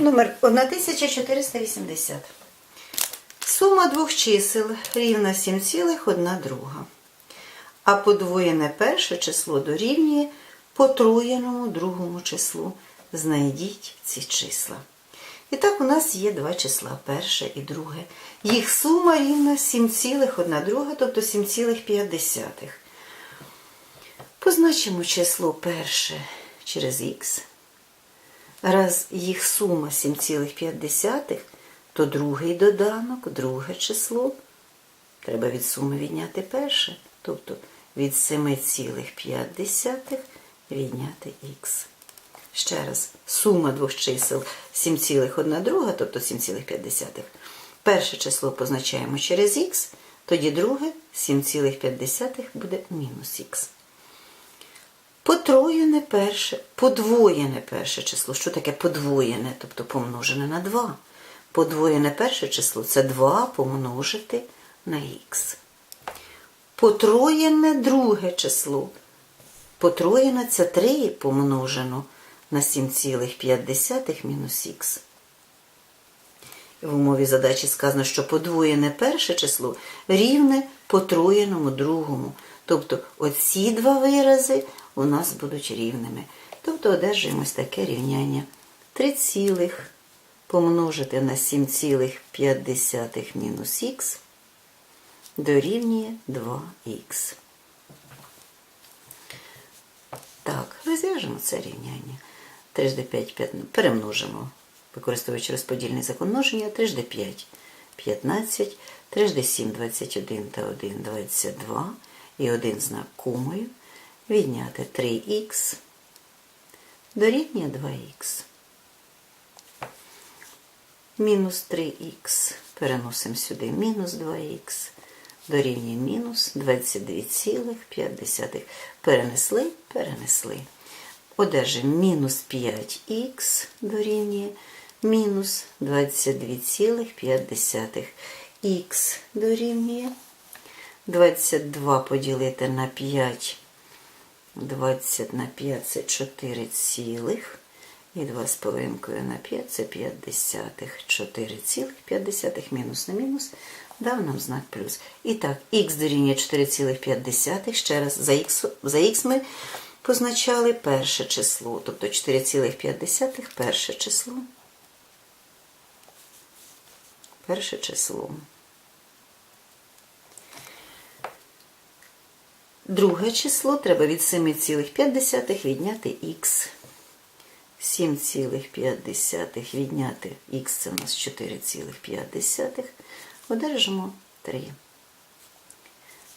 Номер 1480. Сума двох чисел рівна 7,1 друга. А подвоєне перше число дорівнює потроєному другому числу. Знайдіть ці числа. І так у нас є два числа, перше і друге. Їх сума рівна 7,1 друга, тобто 7,5. Позначимо число перше через х. Раз їх сума 7,5, то другий доданок, друге число. Треба від суми відняти перше, тобто від 7,5 відняти х. Ще раз, сума двох чисел 7,1 друга, тобто 7,5. Перше число позначаємо через х, тоді друге 7,5 буде мінус х. Потроєне перше, подвоєне перше число. Що таке подвоєне, тобто помножене на 2? Подвоєне перше число це 2 помножити на х. Потроєне друге число. Потроєне це 3 помножено на 7,5 мінус х. В умові задачі сказано, що подвоєне перше число рівне потроєному другому. Тобто оці два вирази у нас будуть рівними. Тобто одержуємо таке рівняння 3 цілих помножити на 7,5 мінус х дорівнює 2х. Так, розв'яжемо це рівняння. 3 до 5, 5 перемножимо, використовуючи розподільний закон множення, 3 до 5 15, 3 до 7 21 та 1 22 і один знак кумою. Відняти 3х дорівнює 2х. Мінус 3х переносимо сюди мінус 2х дорівнює мінус 22,5. Перенесли, перенесли. Одержимо мінус 5х дорівнює мінус 22,5. Х дорівнює 22 поділити на 5. 20 на 5 це 4 цілих. І 2 з половинкою на 5 це 5 десятих. 4 цілих 5 десятих мінус на мінус дав нам знак плюс. І так, х дорівнює 4,5. Ще раз, за х, за х ми позначали перше число, тобто 4,5 перше число. Перше число. Друге число треба від 7,5 відняти х. 7,5 відняти х це у нас 4,5. Одержимо 3.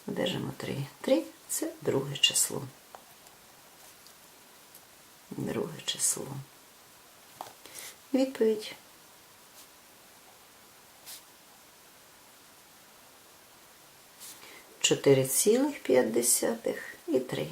Одержимо 3. 3 це друге число. Друге число. Відповідь. Чотири цілих п'ять десятих і три.